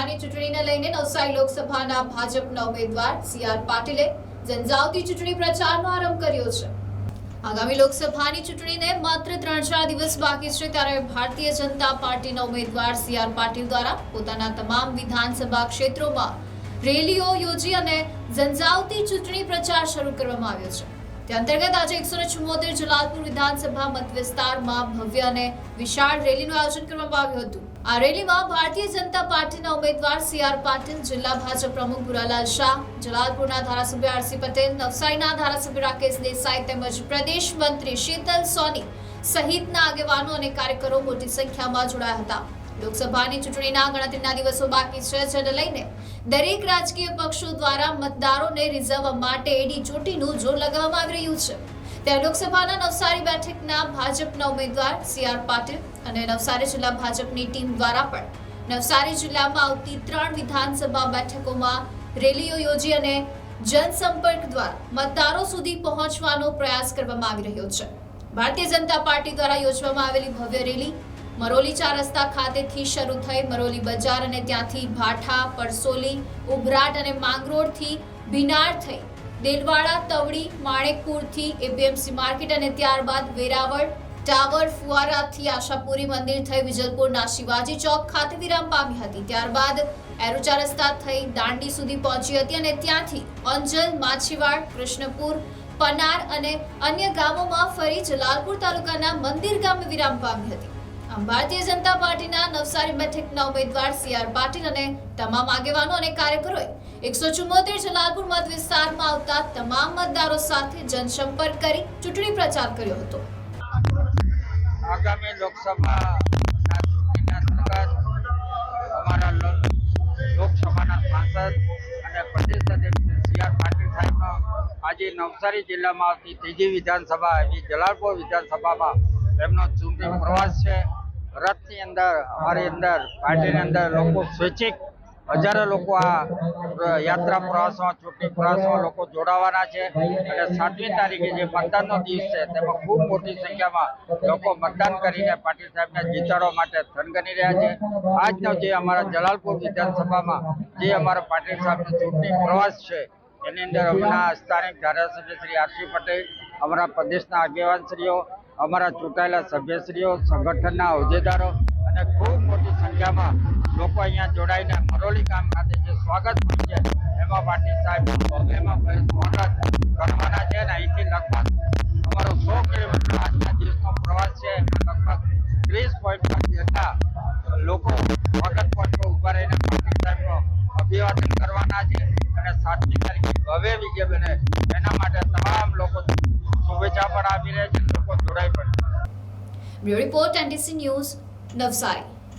વિધાનસભાની ચૂંટણીને લઈને નવસારી લોકસભાના ભાજપના ઉમેદવાર સી આર પાટીલે ઝંઝાવતી ચૂંટણી પ્રચારનો આરંભ કર્યો છે. આગામી લોકસભાની ચૂંટણીને માત્ર ત્રણ ચાર દિવસ બાકી છે ત્યારે ભારતીય જનતા પાર્ટીના ઉમેદવાર સી આર પાટીલ દ્વારા પોતાના તમામ વિધાનસભા ક્ષેત્રોમાં રેલીઓ યોજી અને ઝંઝાવતી ચૂંટણી પ્રચાર શરૂ કરવામાં આવ્યો છે. તે અંતર્ગત આજે એકસો ને ચુમ્મોતેર જલાલપુર વિધાનસભા મત વિસ્તારમાં ભવ્ય અને વિશાળ રેલીનું આયોજન કરવામાં આવ્યું હતું. આ રેલીમાં ભારતીય જનતા પાર્ટીના ઉમેદવાર સી આર પાટીલ, જિલ્લા ભાજપ પ્રમુખ ભુરાલાલ શાહ, જલાલપુરના ધારાસભ્ય આરસી પટેલ, નવસારીના ધારાસભ્ય રાકેશ દેસાઈ તેમજ પ્રદેશ મંત્રી શીતલ સોની સહિતના આગેવાનો અને કાર્યકરો મોટી સંખ્યામાં જોડાયા હતા. લોકસભાની ચૂંટણીના ગણતરીના દિવસો બાકી છે. જેને લઈને દરેક રાજકીય પક્ષો દ્વારા મતદારોને રીઝવવા માટે એડી ચોટીનું જોર લગાવવામાં આવી રહ્યું છે. ત્યારે લોકસભાના નવસારી બેઠકના ભાજપના ઉમેદવાર સી આર પાટીલ અને નવસારી જિલ્લા ભાજપની ટીમ દ્વારા પણ નવસારી જિલ્લામાં આવતી ત્રણ વિધાનસભા બેઠકોમાં રેલીઓ યોજી અને જનસંપર્ક દ્વારા મતદારો સુધી પહોંચવાનો પ્રયાસ કરવામાં આવી રહ્યો છે. ભારતીય જનતા પાર્ટી દ્વારા યોજવામાં આવેલી ભવ્ય રેલી મરોલી ચાર રસ્તા ખાતેથી શરૂ થઈ મરોલી બજાર અને ત્યાંથી ભાઠા, પરસોલી, ઉભરાટ અને માંગરોળથી ભીનાર થઈ દેલવાડા, તવડી, માણેકપુરથી એપીએમસી માર્કેટ અને ત્યારબાદ વેરાવળ, ટાવર, ફુવારાથી આશાપુરી મંદિર થઈ વિજલપુરના શિવાજી ચોક ખાતે વિરામ પામી હતી. ત્યારબાદ એરુચા રસ્તા થઈ દાંડી સુધી પહોંચી હતી અને ત્યાંથી અંજલ, માછીવાડ, કૃષ્ણપુર, પનાર અને અન્ય ગામોમાં ફરી જલાલપુર તાલુકાના મંદિર ગામે વિરામ પામી હતી. ભારતીય જનતા પાર્ટીના નવસારી બેઠકના ઉમેદવાર સી આર પાટીલ અને તમામ આગેવાનો અને કાર્યકરોએ એકસો ચુમ્મોતેર જલાલપુર મત વિસ્તારમાં આવતા તમામ મતદારો સાથે જનસંપર્ક કરી ચૂંટણી પ્રચાર કર્યો હતો. આગામી લોકસભા લોકસભાના સાંસદ અને પ્રદેશ અધ્યક્ષ સી આજે નવસારી જિલ્લામાં આવતી ત્રીજી વિધાનસભા એવી જલાલપુર વિધાનસભામાં એમનો ચૂંટણી પ્રવાસ છે. રથની અંદર, અમારી અંદર, પાર્ટીની અંદર લોકો સ્વૈચ્છિક હજારો લોકો આ યાત્રા પ્રવાસમાં, ચૂંટણી પ્રવાસમાં લોકો જોડાવાના છે. અને સાતમી તારીખે જે મતદાનનો દિવસ છે, તેમાં ખૂબ મોટી સંખ્યામાં લોકો મતદાન કરીને પાટીલ સાહેબને જીતાડવા માટે થનગની રહ્યા છે. આજનો જે અમારા જલાલપુર વિધાનસભામાં જે અમારા પાટીલ સાહેબનો ચૂંટણી પ્રવાસ છે, એની અંદર હમણાં સ્થાનિક ધારાસભ્ય શ્રી આરસી પટેલ, અમારા પ્રદેશના આગેવાનશ્રીઓ અમારા ચૂંટાયેલા સભ્યશ્રીઓ, સંગઠનના હોદ્દેદારો અને ખૂબ મોટી સંખ્યામાં લોકો અહીંયા જોડાઈને મરોલી ગામ ખાતે જે સ્વાગત કર્યું છે, એમાં પાટીલ સાહેબ, એમાં સ્વાગત કરવાના છે અને અહીંથી લગભગ અમારો સો કિલોમીટર આજના દિવસનો પ્રવાસ છે. એમાં લગભગ ત્રીસ પોઈન્ટ જેટલા લોકો સ્વાગત પોઈન્ટ ઊભા રહીને પાટીલ સાહેબનો અભિવાદન કરવાના છે અને સાતમી તારીખે ભવ્ય વિજય બને. એના માટે તમામ લોકો શુભેચ્છા પણ આપી રહ્યા છે. જોડાઈ છે. Bureau report NDC news Navsari